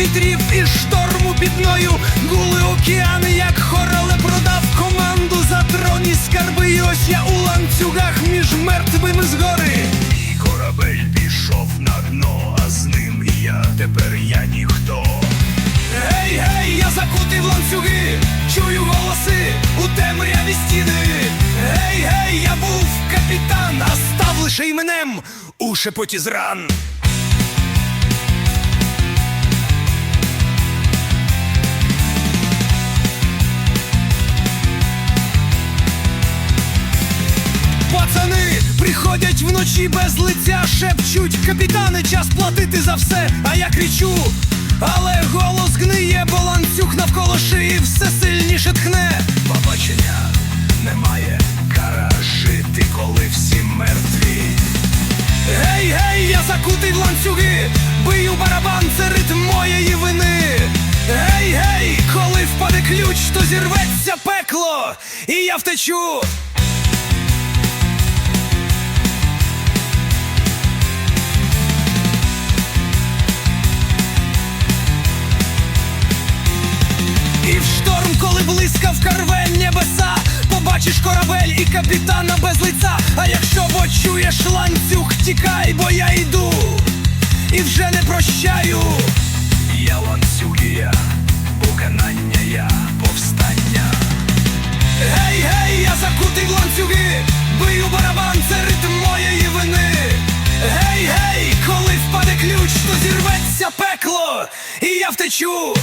вітрів і шторму під мною Гули океани, як хорале продав команду за трон і скарби. І ось я у ланцюгах між мертвими згори. І корабель пішов на дно, а з ним і я тепер я ніхто. Гей, гей, я закутий в ланцюги, чую голоси у темряві стіни. Гей, гей, я був капітан, а став лише іменем у шепоті зран. Пацани приходять вночі без лиця, шепчуть капітани, час платити за все, а я кричу, але голос гниє, бо ланцюг навколо шиї все сильніше тхне. Побачення немає, кара жити, коли всі мертві. Гей, гей, я закутий в ланцюги, бию барабан, це ритм моєї вини. Гей, гей, коли впаде ключ, то зірветься пекло, і я втечу. І в шторм, коли блискавка рве небеса, побачиш корабель і капітана без лиця. А якщо почуєш ланцюг, тікай, бо я йду і вже не прощаю. Я ланцюги, я поканання, я повстання. Гей, гей, я закутий в ланцюги, бию барабан, це ритм моєї вини. Гей, гей, коли впаде ключ, то зірветься пекло, і я втечу.